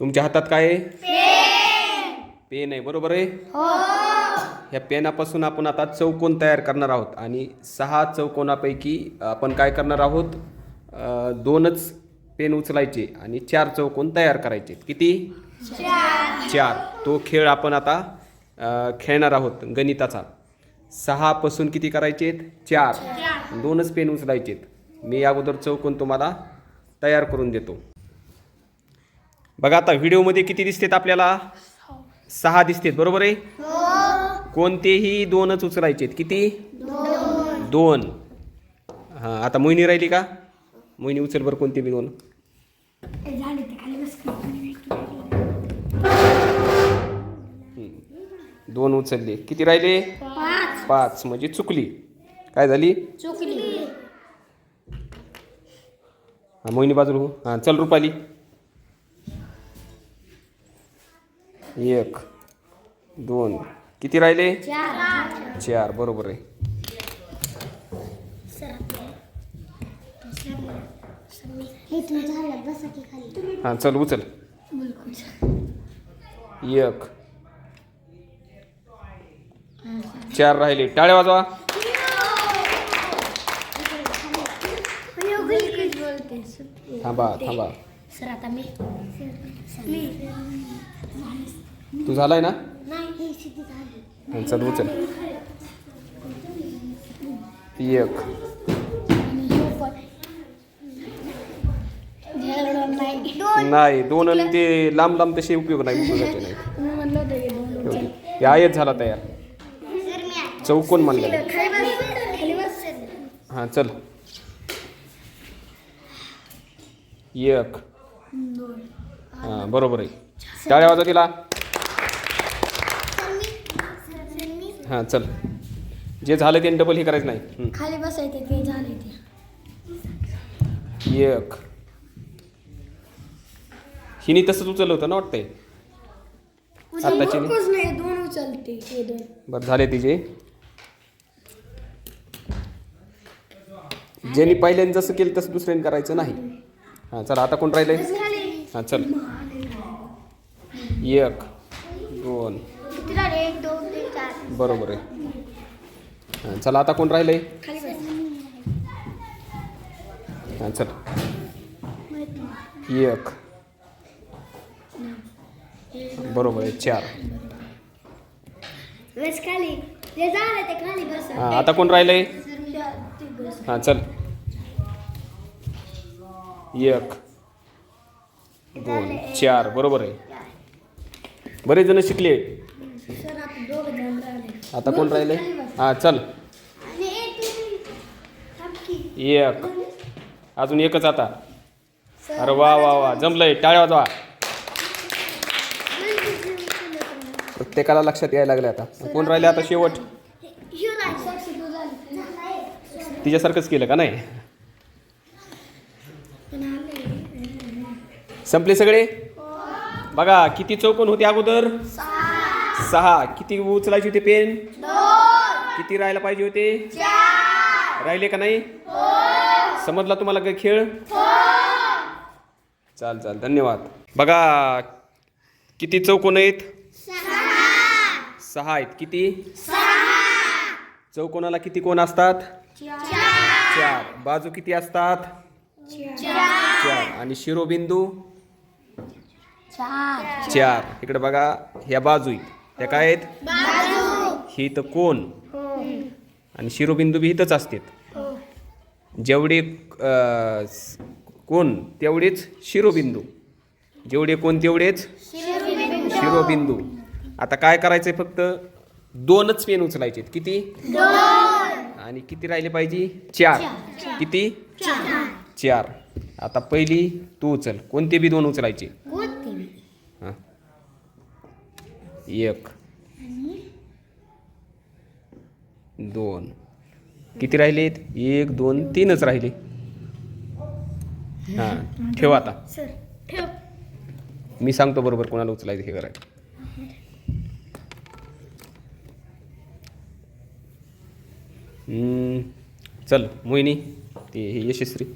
तुमच्या हातात काय आहे? पेन. आहे बरोबर आहे? ह्या पेनापासून आपण आता चौकोन तयार करणार आहोत आणि सहा चौकोनापैकी आपण काय करणार आहोत? दोनच पेन उचलायचे आणि चार चौकोन तयार करायचे. किती? चार. तो खेळ आपण आता खेळणार आहोत गणिताचा. सहापासून किती करायचे चार. दोनच पेन उचलायचे मी अगोदर चौकोन तुम्हाला तयार करून देतो. बघा आता व्हिडिओमध्ये किती दिसतेत आपल्याला? सहा दिसतेत बरोबर आहे? कोणतेही दोनच उचलायचे किती? दोन. हां आता मोहिनी राहिली का? मोहिनी उचल बरं कोणते बी दोन. दोन उचलले. किती राहिले? पाच. म्हणजे चुकली. काय झाली? चुकली. हा मोहिनी बाजूला हो. हां चल रुपाली. एक दोन. किती राहिले? चार. चार बरोबर आहे. हे चल उचल. एक. चार राहिले. टाळ्या वाजवा. थांबा थांबा. सर आता मी तू झालाय ना? नाही सिद्धी झाली चल उचल. एक. नाही दोन नाही दोन आणि ते लांब लांब तसे उपयोग नाही उपयोगाचे मी. हे आयत झाला तयार. चौकोन म्हणलं हां चल. एक. दोन. हां बरोबर आहे. टाळ्या वाजवा तिला. हां चल. जे झालं ते डबल हे करायचं नाही. हं. खाली बसायचं ते झाले ते. एक. हिने तसंच उचललं होतं ना वाटतंय? आत्ताची नाही दोन उचलते बरं झाले तिचे. ज्यांनी पहिल्यांदा जसं केलं तसं दुसऱ्याने करायचं नाही. हां चला आता कोण राहिलंय? हां चल. एक दोन. बरोबर आहे. हां चला आता कोण राहिलंय? आहे हां चल. एक. बरोबर आहे चार. हां आता कोण राहिलंय? हां चल. एक. दोन चार बरोबर आहे. बरेच जण शिकले. आता कोण राहिले? हां चल. एक. अजून एकच आता. अरे वा वा वा जमलंय. टाळ्या वाजवा. प्रत्येकाला लक्षात यायला लागले आता. कोण राहिले आता शेवट. तिच्यासारखंच केलं का नाही पण आले. संपले सगळे? बघा किती चौकोन होते अगोदर? सहा. किती उचलायचे होते पेन? किती राहायला पाहिजे होते? राहिले का नाही? समजला तुम्हाला काय खेळ? चाल चाल. धन्यवाद. बघा किती चौकोन आहेत? सहा आहेत. किती? चौकोनाला किती कोण असतात? चार. बाजू किती असतात? चार. आणि शिरोबिंदू? चार. चार. इकडे बघा ह्या बाजू त्या काय आहेत? ही तर कोण? आणि शिरोबिंदू बी इथंच असतात. जेवढे अं, स- कोण? तेवढेच शिरोबिंदू. जेवढे कोण तेवढेच शिरोबिंदू. आता काय करायचंय फक्त? दोनच पेन उचलायचे किती? आणि किती राहिले पाहिजे? चार. किती? चार. आता पहिली तू उचल. कोणते बी दोन उचलायचे हां एक. दोन. किती राहिलेत एक दोन तीनच राहिले. हां ठेव आता. सर ठेव. मी सांगतो बरोबर कोणाला उचलायचं हे करायचं चल मोहिनी ते हे यशस्वी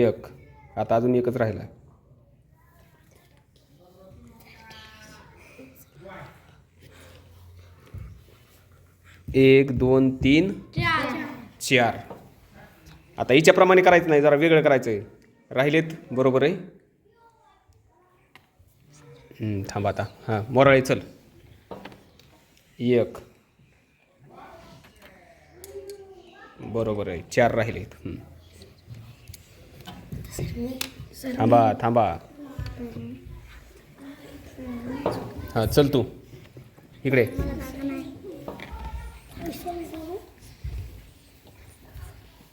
एक. आता अजून एकच राहिला. एक दोन तीन. चार. आता हिच्याप्रमाणे करायचं नाही जरा वेगळं करायचं आहे राहिलेत बरोबर आहे? थांबा थांब आता. हां मोराळे चल. एक. बरोबर आहे चार राहिलेत. थांबा थांबा. हां चल तू. इकडे.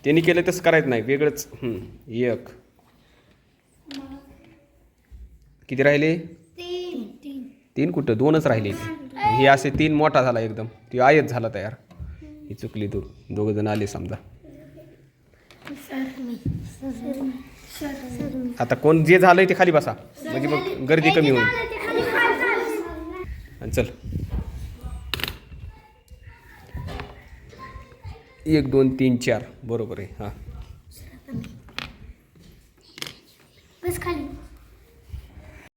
त्यांनी केलं तसं करायचं नाही वेगळंच. एक. किती राहिले? तीन कुठं? दोनच राहिले. हे असे तीन मोठा झाला एकदम. ती आयत झाला तयार. ही चुकली तू. दोघं जण आले समजा. आता कोण जे झालंय ते खाली बसा. म्हणजे मग गर्दी कमी होईल. आणि चल. एक दोन तीन चार. बरोबर आहे. हां.